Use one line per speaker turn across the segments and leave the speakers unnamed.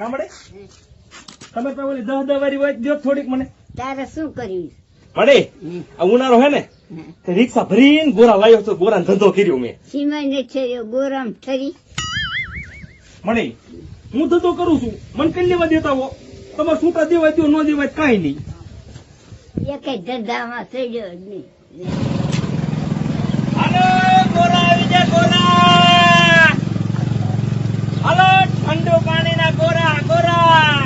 સાંભળે? તમે તો ઓલી દહ દહ વારી વાત દો થોડીક મને.
તારે શું કર્યું?
આ ઉનાળો હે ને રિક્ષા ભરીને ગોરા લાવ્યો તો ગોરા ધંધો કર્યો મેં.
સિમાઈ છે ગોરામ ઠરી.
મને હું ધંધો કરું છું મને કઈ લેવા દેતા હો? તમારે છૂટા દેવાય દો ન દેવાય કાઈ નહીં.
એક ધંધામાં ચડ્યો જ નહીં.
હાલો ગોરા આવી જા ગોરા! હાલો ઠંડો પાણીના ગોરા ગોરા.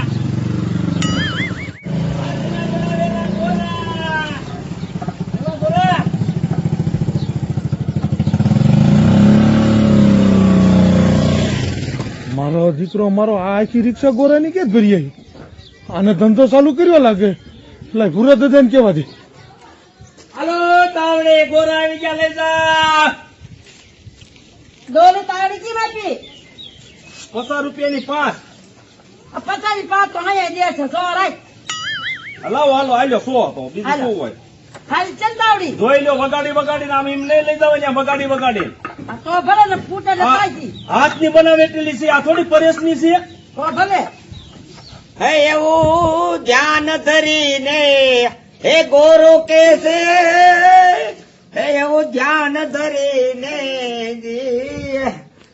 મારો દીકરો મારો આ આખી રિક્ષા ગોરાની કે ભરી આને ધંધો ચાલુ કર્યો લાગે. એટલે ભૂરા દાદાને કેવા દે?
હાલો તાવડે ગોરા આવી ગયા લઈ જા.
ડોલે તાળી કી માપી
પચાસ રૂપિયાની પાંચ.
આ પચાસ પાંચ અહીંયા દે છે સો રાખ.
હલાવો હાલો હાલો સો તો બીજું
હાલો.
શું હોય?
ખાલી ચંદાવડી
જોઈ લો વગાડી વગાડીને આમ એમ નહીં લઈ જાવ વગાડી વગાડી.
આ તો ભલે ને ફૂટે ને
બનાવેલી છે આ થોડી પરેશની છે.
તો ભલે.
હે એવું ધ્યાન ધરીને હે ગોરો કે છે હે એવું ધ્યાન ધરીને.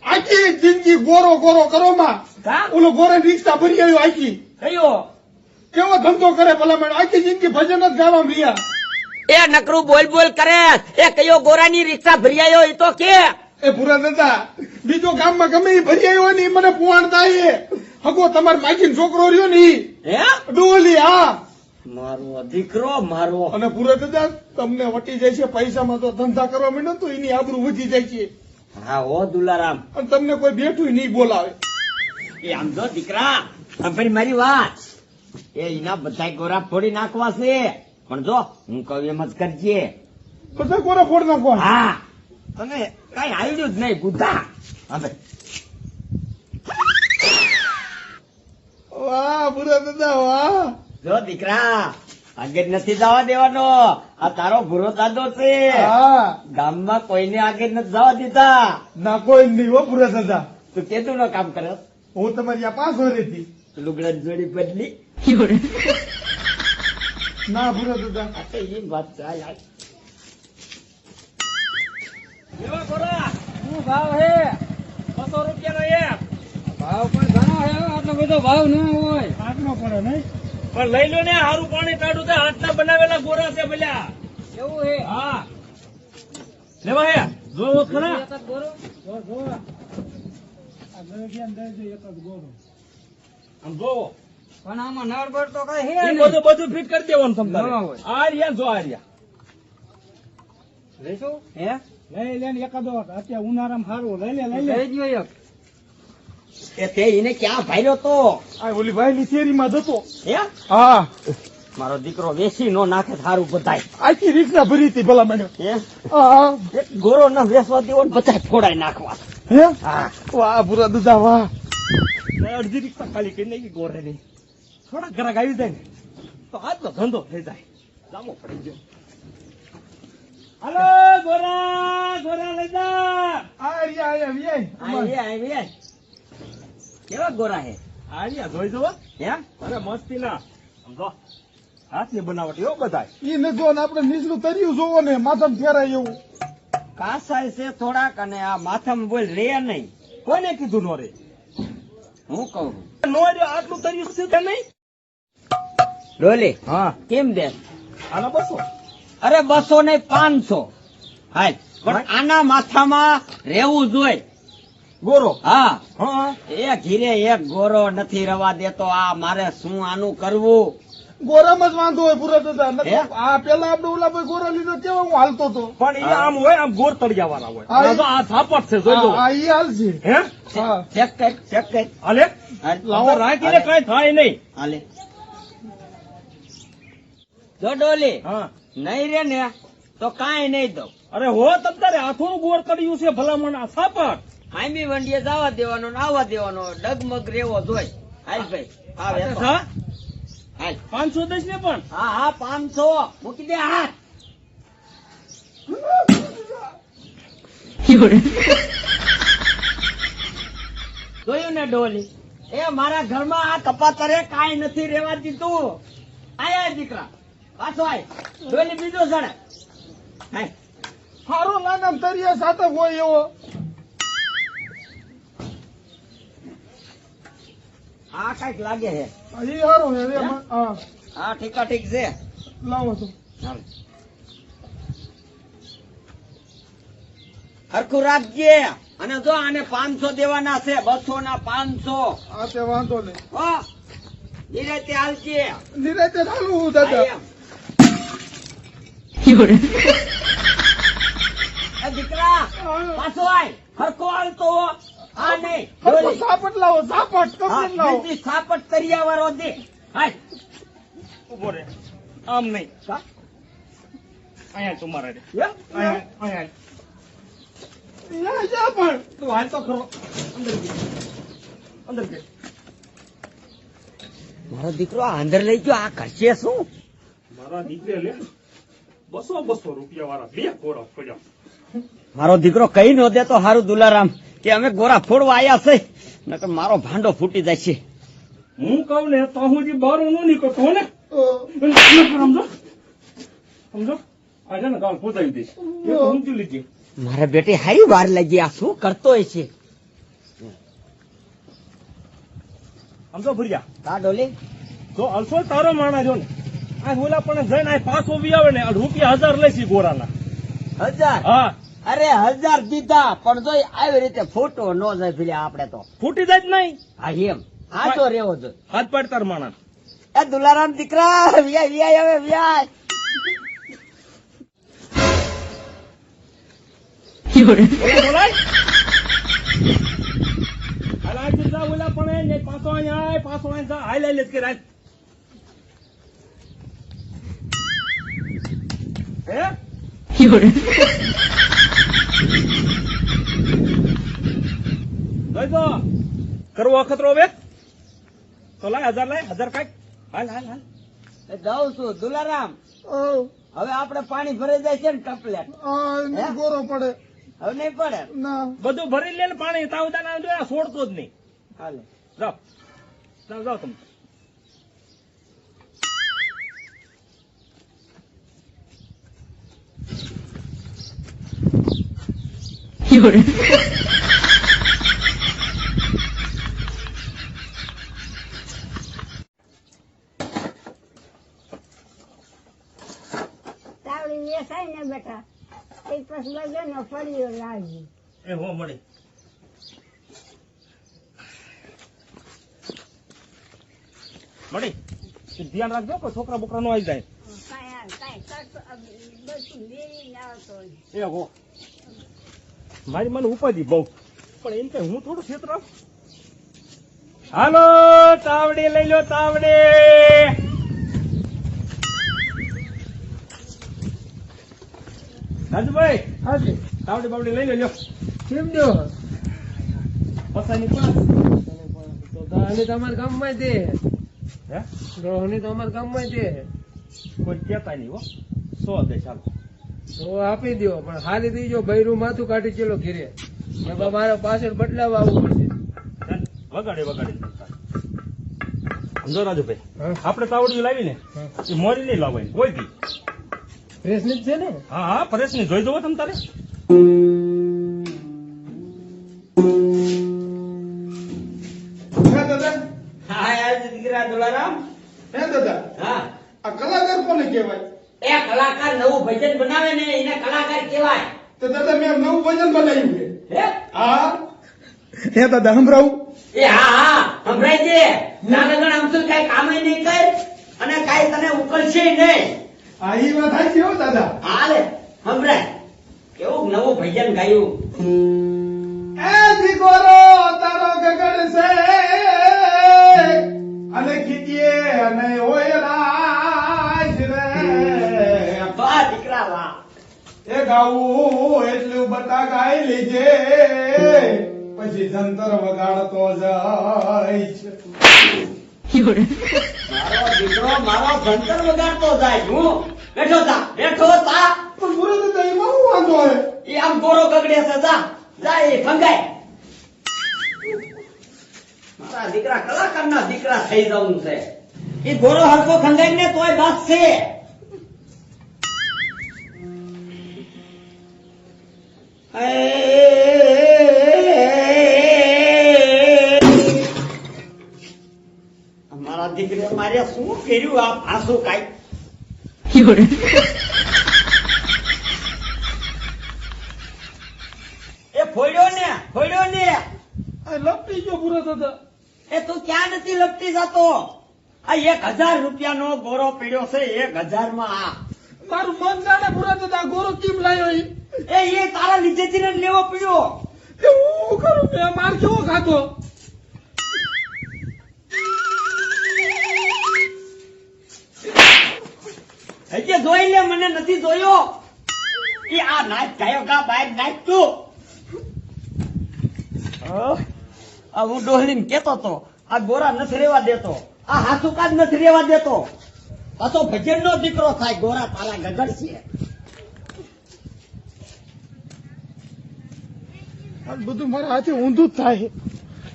આખી જિંદગી ગોરો ગોરો કરો માં. ઓલો ગોરે રિક્ષા ભરી આવ્યો આખી.
કયો
કેવો ધંધો કરે ભલા મેં આખી જિંદગી ભજન જ ગાવા મિયા.
એ નકરું બોલ બોલ કરે. એ કયો ગોરાની રિક્ષા ભરી આવ્યો એ તો કે.
એ ભૂરા દાદા બીજો ગામમાં ગમે એ ભરી આવ્યો ને મને પુવાણ થાય હગો તમાર માગીને છોકરો રહ્યો ને ઈ.
હે?
ડોલી હા.
મારો દીકરો મારો.
અને ભૂરા દાદા તમને વટી જાય છે પૈસામાં તો ધંધા કરવા માંડો તો એની આબરૂ વધી જાય છે.
હા હો દુલારામ.
અને તમને કોઈ બેઠું નહીં બોલાવે.
એ આમ જો દીકરા સાંભળી મારી વાત. એ એના બધા ગોરા ફોડી નાખવા છે. પણ જો હું કહું એમ જ કરજે.
બધા ગોરા ફોડ નાખો
હા. અને કઈ આવ્યું જ નહીં બુદ્ધા હવે.
વાહ ભૂરા દાદા વાહ.
જો દીકરા આગળ નથી જવા દેવાનો. આ તારો ભૂરો દાદો છે.
હા.
ગામમાં કોઈને આગળ નથી જવા દીધા.
ના કોઈ નહીં હો ભૂરા દાદા.
તું કેતું નો કામ કરે?
હું તમારી આ પાસ હતી
લુગડા જોડી બદલી.
ના ભૂલો દાદા.
આ તો એ વાત
શું ભાવ હે?
બસો રૂપિયાનો એક.
ભાવ પણ ઘણો હે આટલો બધો ભાવ ન હોય.
આટલો પડે નહીં.
પણ લઈ લો ને સારું પાણી કાઢું તો હાથના બનાવેલા ગોરા છે ભલ્યા.
એવું હે?
હા. લેવા હે? જો ખરા.
જ
આમ જોવો
પણ આમાં નળબળ તો કઈ હે
બધું બધું ફિટ કરી દેવાનું તમ તારે.
ના હોય.
આ રહ્યા જો આ રહ્યા
લઈશું હે?
લઈ લે ને એકાદો અત્યારે ઉનાળામાં સારું લઈ લે લઈ લે.
લઈ ગયો એક.
એ તે એને ક્યાં ભાર્યો તો?
આ ઓલી ભાઈની શેરીમાં જતો.
હે?
હા.
મારો દીકરો વેસી નો નાખે સારું બધાય.
આખી રીતના ભરી હતી ભલા મને.
હે? ગોરો ના વેસવા દેવો બધા બધાય ફોડાય નાખવા.
હે? વાહ ભૂરા દાદા વાહ.
અડધી રિક્ષા ખાલી કરી નાખી ગોરે ની થોડા ગ્રાહક આવી જાય ને તો આજનો ધંધો થઈ જાય. લાંબો પડી ગયો. હાલો ગોરા ગોરા લઈ જા.
આ રહ્યા આયા વ્યાય
આવી આવી આવી. કેવા ગોરા હે?
આ રહ્યા જોઈ જવો
હે?
અરે મસ્તી ના સમજો હાથની બનાવટ હો બધાય.
ઈ ને જો ને આપણે નીચલું તર્યું જોવો ને માથામાં ફેરાય એવું.
કાસાય છે થોડાક અને આ માથામાં બોલ રે નહીં.
કોને કીધું નો રે?
હું કહું?
નો રે આટલું તર્યું છે કે નહીં?
ડોલી
હા.
કેમ દે
આના બસો.
અરે બસો ને પાંચસો. હાય પણ આના માથામાં રહેવું જોઈએ.
ગોરો.
હા.
હા.
એ ઘીરે એક ગોરો નથી રવા દેતો. આ મારે શું આનું કરવું?
ગોરામાં જ વાંધો હોય ભૂરા દાદા આ પેલા આપણે ઓલા ભાઈ ગોરા લીધો કેવા હું હાલતો તો?
પણ એ આમ હોય આમ ગોર તળિયા હોય. આ જો છે જોઈ લો.
હા ઈ હાલ છે.
હે?
ચેક કર ચેક કર.
હાલે? લાવો. રાખીને કઈ થાય નહીં.
હાલે. જો ડોલી
હા.
નહીં રે ને તો કાંઈ નહીં દઉં.
અરે હો તમ તારે આથોનું ગોર તળિયું છે ભલામણ આ સાપટ
આંબી વંડીએ જવા દેવાનો ને આવવા દેવાનો ડગમગ રેવો જોઈ હાલ ભાઈ હાલ
પાંચસો દસ ને પણ.
હા હા પાંચસો. મૂકી દે હાથ. જોયું ને ડોલી? એ મારા ઘરમાં આ કપાતરે કાઈ નથી રેવા દીધું. આયા દીકરા. પાછો આય. ડોલી બીજો હાય.
હારો નાના તરિયા સાથે હોય એવો.
આ કંઈક લાગે છે.
હારો હે? હા.
હા ઠીકા ઠીક છે.
લાવો તો.
હરખું રાખજે. અને જો આને પાંચસો દેવાના છે બસો ના પાંચસો
તે વાંધો નહીં.
હો નિરાતે હાલજે.
નિરાતે દાદા.
એમ. એ દીકરા પાછો આય. હરખો હાલતો હો. નહીં
સાપટ લાવો સાપટ લાવો.
સાપટ તરિયા વાળો દે. હાય.
ઊભો રે. આમ નહીં. અહીંયા તમારે રે અહીંયા અહીંયા
જા. પણ.
તું હાલ તો ખરો. અંદર ગયો અંદર ગયો
મારો દીકરો આ અંદર લઈ ગયો. આ કરશે શું?
મારા દીકરે લે. બસો બસો રૂપિયા વાળા બે પડ્યા
મારો દીકરો કઈ નો દે તો હારું દુલારામ. કે અમે ગોરા ફોડવા આવ્યા છે. નકર મારો ભાંડો ફૂટી જાય છે
હું કહું ને તો હું જે બારું નું? નીકળતો ને સમજો. સમજો? આજે ને કાલ પોતાવી દઈશ. સમજી લીધી.
મારા બેટી હારી વાર લાગી આ શું કરતો હોય છે?
સમજો ભુરિયા.
કા ડોલી.
જો અલસો તારો માણા જો ને આ ઓલા પણ જઈને આ પાછો બી આવે ને રૂપિયા હજાર લેશી ગોરાના.
હજાર?
હા.
અરે હજાર દીધા પણ જો આવી રીતે ફોટો નો જાય પેલા આપણે તો.
ફૂટી જાય જ નહીં.
હા એમ. હા તો રેવો જોઈએ
હાથ પાડ તાર માણા
એ દુલારામ દીકરા વ્યાય વ્યાય હવે વ્યાય.
પાછો અહીંયા આય પાછો અહીંયા જા. હાલ હાલ જ કે રાત હે કરવો અખતરો હવે. તો લાય હજાર લાય હજાર કાંઈક. હાલ હાલ હાલ.
જાઉં છું દુલારામ. હવે આપણે પાણી ભરાઈ જાય છે ને ટપલેટ.
ગોરો પડે.
હવે નહીં પડે.
બધું ભરી લે ને પાણી તાવદા ના જોયા છોડતો જ નહીં.
હાલે.
જાઓ. જાઓ જાઓ
વેસાય ને બેટા. એ પછી લગન ફળીઓ લાગી.
એ હો મળે. મળી? ધ્યાન રાખજો કે છોકરા બોકરા નો આવી જાય.
કાંઈ કાંઈ બધું મેળીને આવતો
એ હો. મારી મને ઉપાધિ બહુ. પણ એમ કે હું થોડું છેતરાવ હાલો તાવડી લઈ લો તાવડી. રાજુભાઈ
હાજી.
તાવડી બાવડી લઈ લો લ્યો.
કેમ જો
પસાની પાંચ
તો દાની તમારા ગામમાં દે
હે?
રોહની તમારા ગામમાં દે
કોઈ કેતા નહીં હો. સો દે ચાલો.
તો આપી દો પણ હાલી દીજો બૈરું માથું કાઢી ચેલો ઘીરે. મારે પાછળ બદલાવા આવવું પડશે.
વગાડે વગાડે. સમજો રાજુભાઈ
આપડે
આપણે તાવડી લાવી ને એ મોરી નહીં લાવવાની કોઈ બી.
ફ્રેશની જ છે ને?
હા હા પ્રેસની જોઈ દો તમે તારે.
હે દાદા સંભળાવું?
એ હા સંભળાય છે. નાનકડા અમથું કઈ કામ નહીં કર અને કઈ તને ઉકલશે નહીં.
હા એ વાત સાચી હો દાદા.
હાલે સંભળાય. કેવું નવું ભજન ગાયું?
એ દીકરો તારો ગગડ છે. અને કીધીએ અને ઓય રાજ રે.
બા દીકરા વાહ.
એ ગાવું એટલું બતા ગાઈ લેજે. પછી જંતર વગાડતો જાય. છે
મારો દીકરો મારો ભણતર વગાડતો જાય. હું બેઠો તા બેઠો તા
પણ પૂરો દાદા એમાં શું વાંધો હે.
એ આમ ગોરો ગગડે છે જા. જા એ ફંગાય મારા દીકરા કલાકારના દીકરા થઈ જવું છે. એ ગોરો હરકો ખંડાઈ ને તોય બસ છે. મારા આ ભાષું કાંઈ એ ફોડ્યો ને ફોડ્યો ને.
લપટી ગયો પૂરા દાદા
એ તું ક્યાં નથી લપટી જતો? આ એક હજાર રૂપિયાનો ગોરો પીડ્યો છે એક હજારમાં આ.
મારું મન જાણે પૂરા થતા ગોરો કેમ લાયો
એ એ તારા લીધેથી ને લેવો પડ્યો.
હું કરું? કે માર કેવો ખાતો
હજી જોઈ લે મને નથી જોયો કે આ નાચ થયો કા બહાર નાચ તું આ હું ડોહલીને કેતો તો આ ગોરા નથી રેવા દેતો આ હાસુકા જ નથી રેવા દેતો. પાછો ભજન નો દીકરો થાય ગોરા તારા ગગડ છે.
બધું મારા હાથે ઊંધું જ થાય.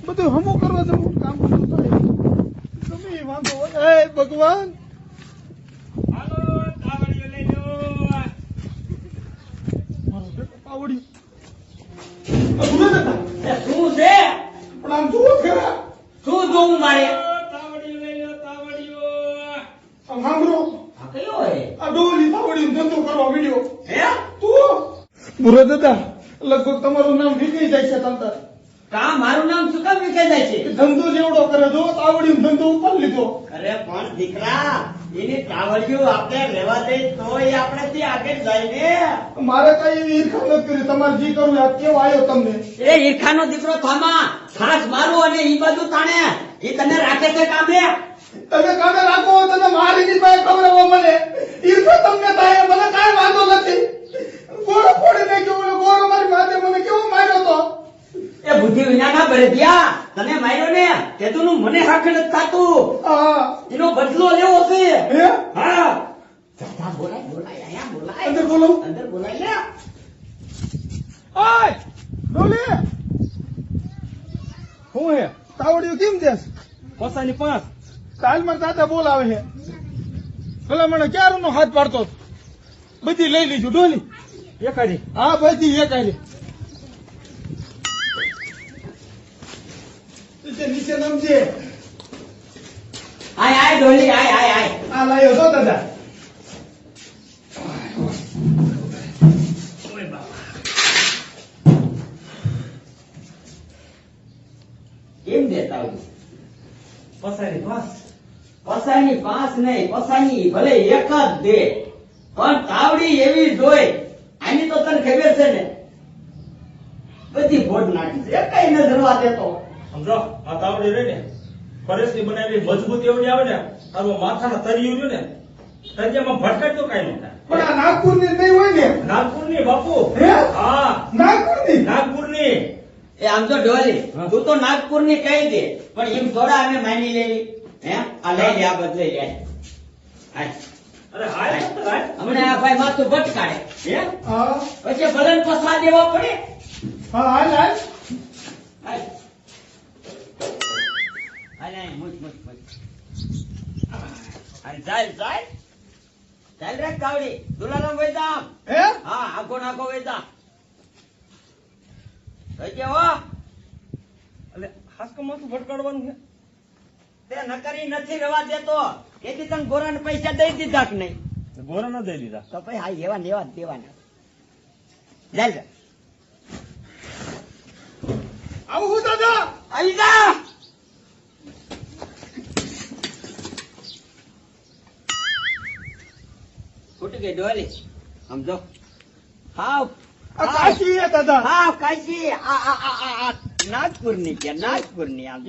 બધું હમો કરવા જવું કામ ઊંધું થાય. તમે વાંધો ભગવાન
હાલો તાવડીઓ લઈ લો
પાવડી આ પૂરા દાદા
શું છે
પણ આમ જુઓ ખરા
શું જોવું મારે?
તાવડીઓ લઈ તાવડીઓ
સાંભળો.
આ કયો હે
આ ડોલી પાવડી ધંધો કરવા મળ્યો
હે?
તું? દાદા લગભગ તમારું નામ નીકળી જાય છે તંતર
કા મારું નામ શું કામ વિખાઈ જાય છે
ધંધો જેવડો કરે જો તાવડી ધંધો ઉપર લીધો.
અરે પણ દીકરા એની તાવડીઓ આપણે રહેવા દે તોય આપણે ત્યાં આગળ જાય
મારે કઈ ઈર્ખા નથી કરી. તમારે જે કરવું આ કેવો આવ્યો તમને?
ને એ ઈર્ખાનો દીકરો થામા ખાસ મારું અને ઈ બાજુ તાણે. એ તને રાખે છે કામે?
તમે કામે રાખો તમે મારી ની પાસે ખવડાવો મને. ઈર્ખા તમને થાય મને કઈ વાંધો નથી. ગોળો ફોડી નાખ્યો ગોળો મારી માથે મને કેવો માર્યો તો?
એ બુદ્ધિ વિના ના ભરે દિયા તને માર્યો ને તે તું મને હક નથી થાતું. એનો બદલો લેવો છે.
હા?
જા, બોલાય બોલાય અહીંયા બોલાય.
અંદર બોલો.
અંદર બોલાય લે.
ઓય ડોલી. હું હે? તાવડીઓ કેમ દેસ?
પસાની પાંચ.
કાલ મારા દાદા બોલાવે હે. ભલે મને ક્યારનો નો હાથ પાડતો. બધી લઈ લીધું ડોલી.
એકાડી
હા બધી આલી નીચે નમજે
આય આય ડોલી આય આય આય
આ લાયો છો દાદા
કેમ દેતા
પસાની પાસ
પસાની પાસ નહીં પસાની ભલે એક જ દે પણ તાવડી એવી જોઈ આની તો તને ખબર છે ને બધી ભોટ નાખી છે કઈ ન દેતો
સમજો આ તાવડી રહી ને પરેશની બનાવેલી મજબૂતી એવડી આવે ને તારું માથાના તરિયું રહ્યું ને તરિયામાં ભટકાય તો કઈ ન
પણ આ નાગપુરની નહીં હોય ને?
નાગપુરની બાપુ.
હે?
હા.
નાગપુરની
નાગપુરની.
એ આમ તો ડોલી તું તો નાગપુરની કહી દે પણ એમ થોડા અમે માની લેવી. હે? આ લઈ લે આ બદલે લે. હાય.
અરે હાય તો
આ ભાઈ માથું ભટકાડે. હે? પછી ભલે ને પસવા દેવા પડે?
હા હાલ હાલ.
હાય. હાલે, હાય, મુચ, મુચ, મુચ. ચાલ ચાલ. ચાલ રે કાવડી. દુલારામ વૈદામ
હે?
હા આખો નાખો વૈદા કઈ હો.
એટલે હાસકો માથું ભટકાડવાનું છે?
તે નકરી નથી રવા દેતો. તેથી તને ગોરાને પૈસા દઈ દીધા કે નહીં?
ગોરા ન દઈ દીધા.
તો ભાઈ હા એવા ને એવા દેવાના. ચાલ.
આવું હું દાદા?
આવી જા. ફૂટી ગઈ ડોલી સમજો. હાવ.
કાશી દાદા.
કાશી. કે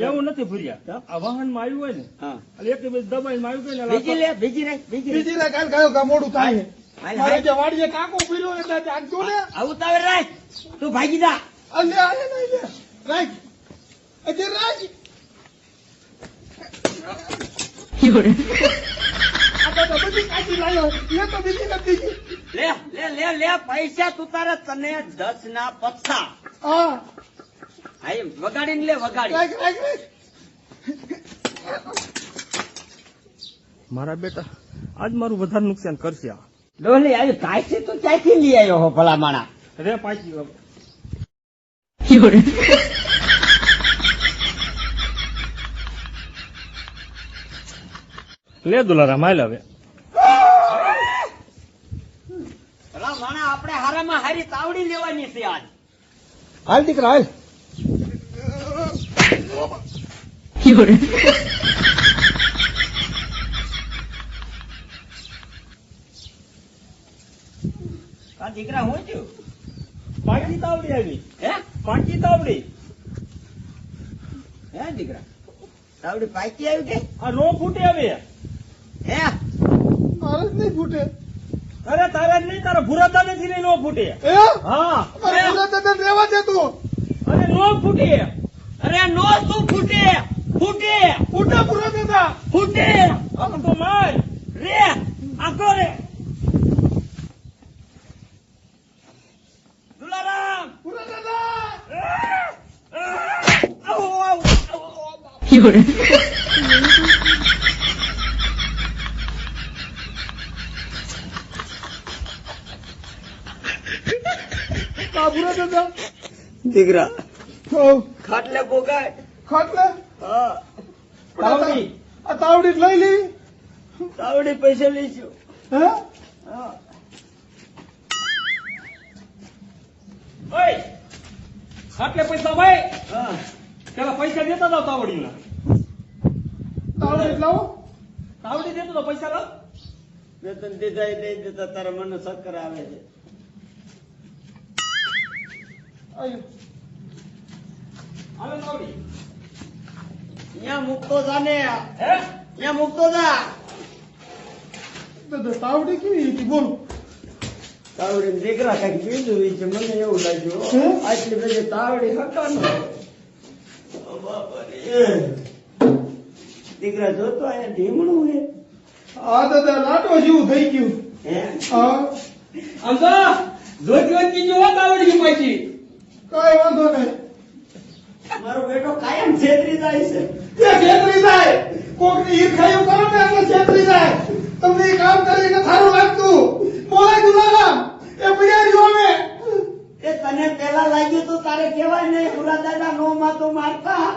એવું નથી ભૂર્યા. આ આવ્યું હોય ને
હા.
એક બે દબાઈને આવ્યું ને
બીજી લે બીજી રે બીજી
બીજી ને કાલ કયો મોડું થાય? મારે જે વાડીએ કાકો પીર્યો ને દાદા આમ ને.
આવું તાવે રાખ. તું ભાગી જા.
અલે આલે લે રાખ. અજે રાખ.
મારા બેટા આજ મારું વધારે નુકસાન કરશે આ.
ડોલી આજે તું ક્યાંથી લઈ આવ્યો હો ભલા માણા?
રે પાછી લે દુલારામ હાલ હવે
આપણે હારામાં હારી તાવડી લેવાની છે આજ.
હાલ દીકરા હાલ.
આ દીકરા હું છું?
પાકી તાવડી આવી.
હે?
પાકી તાવડી.
હે દીકરા? તાવડી પાકી આવી કે?
આ નો ફૂટે હવે
હે?
મારે જ નહીં ફૂટે.
અરે તારા જ નહીં તારા ભૂરાતા નથી ને નો ફૂટે હા.
મારે પૂરા દાદા દે તું.
અરે નો ફૂટે.
અરે નો તું ફૂટે. ફૂટે.
ફૂટા પૂરા
ફૂટે.
આમ તો માર.
રે આખો રે. દુલારામ આવો આવો
કા પૂરા દાદા
દીકરા. ખાટલે ભોગાય.
ખાટલે?
હા.
તાવડી.
આ તાવડી લઈ લેવી?
તાવડી પૈસા લઈશું.
હે?
હા.
ઓય! આટલે પૈસા ભાઈ?
હા.
પેલા પૈસા દેતા જાવ તાવડીના.
તાવડી લાવો.
તાવડી દેતો તો પૈસા લાવ.
વેતન દીધા દઈ દેતા તારા મને ચક્કર આવે છે.
આયો.
હાલે તાવડી
અહીંયા મૂકતો જાને
હે?
અહીંયા મૂકતો જા
દાદા તાવડી કેવી હતી? બોલ.
તાવડી દીકરા કંઈક બીજું ઈ છે મને એવું લાગ્યું.
હે?
આટલી બધી તાવડી દીકરા જોતો અહીંયા ઢીમણું હે
આ દાદા લાટો જેવું થઈ ગયું.
હે?
હા.
આમ તો જોતી જો પાછી?
કઈ વાંધો નહીં.
મારો બેટો કાયમ છેતરી જાય છે.
એ છેતરી જાય? કોકની ઈર્ખાયું કરો ને એટલે છેતરી જાય. તમને કામ કરીને સારું લાગતું. બોલાય ગુલારામ એ બિયારીઓ અમે.
એ તને પેલા લાગ્યું તો તારે કેવાય નહીં પૂરા દાદા નો માં તો મારતા.